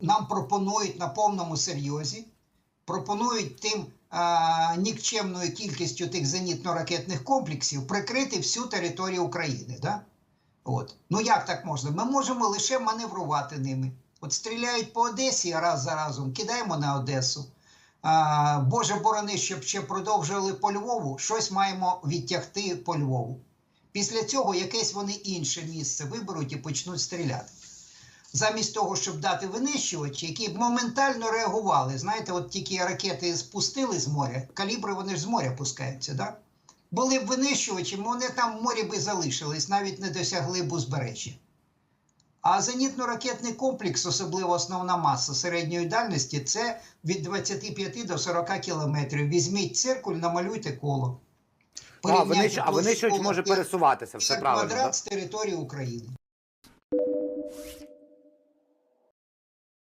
нам пропонують на повному серйозі, пропонують тим а, нікчемною кількістю тих зенітно-ракетних комплексів прикрити всю територію України. Да? От. Ну як так можна? Ми можемо лише маневрувати ними. От стріляють по Одесі раз за разом, кидаємо на Одесу. А, Боже борони, щоб ще продовжували по Львову, щось маємо відтягти по Львову. Після цього якесь вони інше місце виберуть і почнуть стріляти. Замість того, щоб дати винищувачі, які б моментально реагували. Знаєте, от тільки ракети спустили з моря, калібри вони ж з моря пускаються, да? Були б винищувачі, вони там в морі би залишились, навіть не досягли б узбережжя. А зенітно-ракетний комплекс, особливо основна маса середньої дальності, це від 25 до 40 кілометрів. Візьміть циркуль, намалюйте коло. А, винищувач коло може пересуватися, все правильно. квадрат да? з території України.